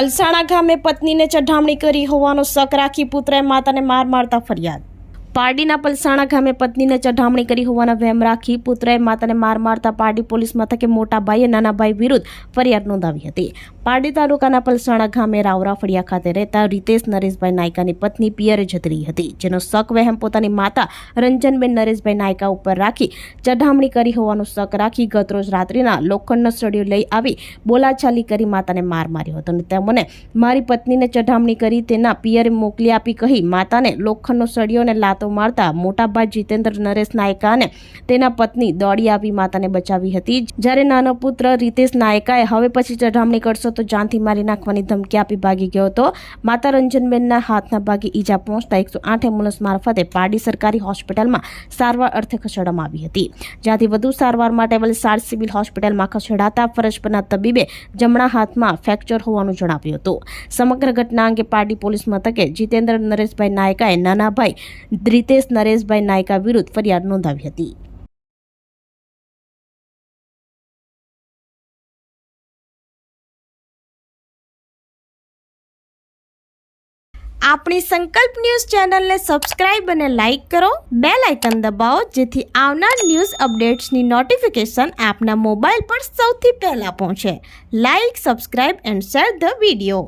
પલસાણા ગામે પત્નીને ચઢામણી કરી હોવાનો શક રાખી પુત્રએ માતાને માર મારતા ફરિયાદ. પારડીના પલસાણા ગામે પત્નીને ચઢામણી કરી હોવાના વહેમ રાખી પુત્રએ માતાને માર મારતા પારડી પોલીસ મથકે મોટા ભાઈએ નાના વિરુદ્ધ ફરિયાદ નોંધાવી હતી. પારડી તાલુકાના પલસાણા ગામે રાવરા ફળિયા ખાતે રહેતા રીતેશ નરેશભાઈ નાયકાની પત્ની પિયરે જતરી હતી, જેનો શક વહેમ પોતાની માતા રંજનબેન નરેશભાઈ નાયકા ઉપર રાખી ચઢામણી કરી હોવાનો શક રાખી ગતરોજ રાત્રિના લોખંડનો સળિયો લઈ આવી બોલાચાલી કરી માતાને માર માર્યો હતો અને તેમને મારી પત્નીને ચઢામણી કરી તેના પિયરે મોકલી આપી કહી માતાને લોખંડનો સળિયો અને લાતો મારતા મોટાભાઈ જીતેન્દ્ર નરેશ નાયકા અને તેના પત્ની દોડી આવી માતાને બચાવી હતી. જ્યારે નાનો પુત્ર રીતેશ નાયકાએ હવે પછી ચઢામણી કરશો તો જાનથી મારી નાખવાની ધમકી આપી ભાગી ગયો હતો. માતા રંજનબેનના હાથના ભાગે ઈજા પહોંચતા એકસો આઠ એમ્બ્યુલન્સ મારફતે પારડી સરકારી હોસ્પિટલમાં સારવાર અર્થે ખસેડવામાં આવી હતી. જ્યાંથી વધુ સારવાર માટે વલસાડ સિવિલ હોસ્પિટલમાં ખસેડાતા ફરજ પરના તબીબે જમણા હાથમાં ફ્રેક્ચર હોવાનું જણાવ્યું હતું. સમગ્ર ઘટના અંગે પારડી પોલીસ મથકે જીતેન્દ્ર નરેશભાઈ નાયકાએ નાના ભાઈ ધ્રિતેશ નરેશભાઈ નાયકા વિરુદ્ધ ફરિયાદ નોંધાવી હતી. આપણી સંકલ્પ ન્યૂઝ ચેનલને સબસ્ક્રાઇબ અને લાઇક કરો. બે લાઇકન દબાવો, જેથી આવનાર ન્યૂઝ અપડેટ્સની નોટિફિકેશન આપના મોબાઈલ પર સૌથી પહેલાં પહોંચે. Like, subscribe and share the video.